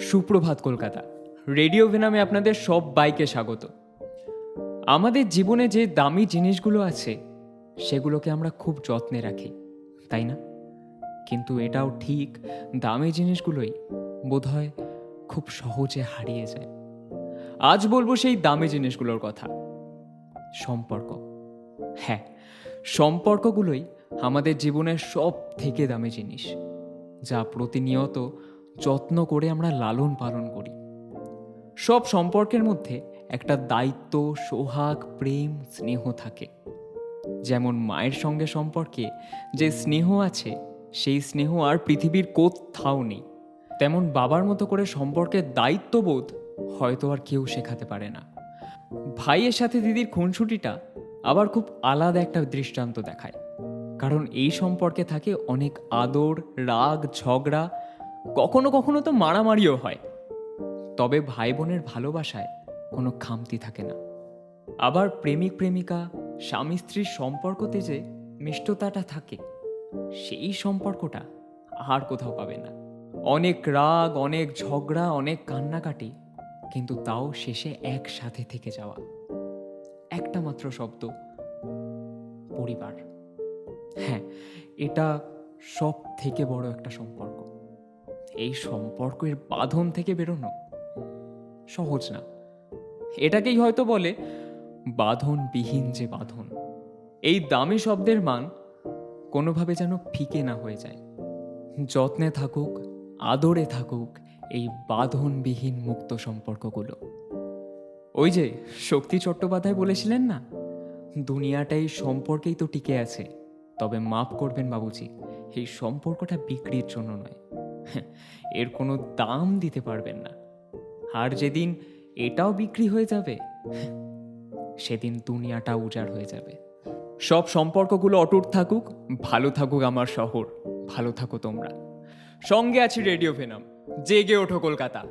সুপ্রভাত কলকাতা। রেডিও ভেনামে আপনাদের সব বাইকে স্বাগত। আমাদের জীবনে যে দামি জিনিসগুলো আছে, সেগুলোকে আমরা খুব যত্নে রাখি, তাই না? কিন্তু এটাও ঠিক দামি জিনিসগুলোই বোধহয় খুব সহজে হারিয়ে যায়। আজ বলব সেই দামি জিনিসগুলোর কথা। সম্পর্ক। হ্যাঁ সম্পর্কগুলোই আমাদের জীবনের সব থেকে দামি জিনিস, যা প্রতিনিয়ত যত্ন করে আমরা লালন পালন করি। সব সম্পর্কের মধ্যে একটা দায়িত্ব, সোহাগ, প্রেম, স্নেহ থাকে। যেমন মায়ের সঙ্গে সম্পর্কে যে স্নেহ আছে, সেই স্নেহ আর পৃথিবীর কোথাও নেই। তেমন বাবার মতো করে সম্পর্কের দায়িত্ববোধ হয়তো আর কেউ শেখাতে পারে না। ভাইয়ের সাথে দিদির খুনসুটিটা আবার খুব আলাদা একটা দৃষ্টান্ত দেখায়। কারণ এই সম্পর্কে থাকে অনেক আদর, রাগ, ঝগড়া কখনো কখনো তো মারামারিও হয়। তবে ভাই বোনের ভালোবাসায় কোনো খামতি থাকে না। আবার প্রেমিক প্রেমিকা, স্বামী স্ত্রীর সম্পর্কতে যে মিষ্টতাটা থাকে। সেই সম্পর্কটা আর কোথাও পাবে না। অনেক রাগ, অনেক ঝগড়া, অনেক কান্নাকাটি, কিন্তু তাও শেষে একসাথে থেকে যাওয়া। একটা মাত্র শব্দ, পরিবার। হ্যাঁ এটা সব থেকে বড় একটা সম্পর্ক। এই সম্পর্কের বাঁধন থেকে বেরোনো? সহজ না। এটাকেই হয়তো বলে বাঁধনবিহীন যে বাঁধন। এই দামি শব্দের মান কোনোভাবে যেন ফিকে না হয়ে যায়। যত্নে থাকুক, আদরে থাকুক এই বাঁধনবিহীন মুক্ত সম্পর্কগুলো। ওই যে শক্তি চট্টোপাধ্যায় বলেছিলেন না, দুনিয়াটাই সম্পর্কেই তো টিকে আছে। তবে মাফ করবেন বাবুজি, এই সম্পর্কটা বিক্রির জন্য নয়। এর কোনো দাম দিতে পারবেন না। আর যেদিন এটাও বিক্রি হয়ে যাবে, সেদিন দুনিয়াটা উজাড় হয়ে যাবে। সব সম্পর্কগুলো অটুট থাকুক, ভালো থাকুক আমার শহর, ভালো থাকো তোমরা। সঙ্গে আছি রেডিও ভেনাম, জেগে ওঠো কলকাতা।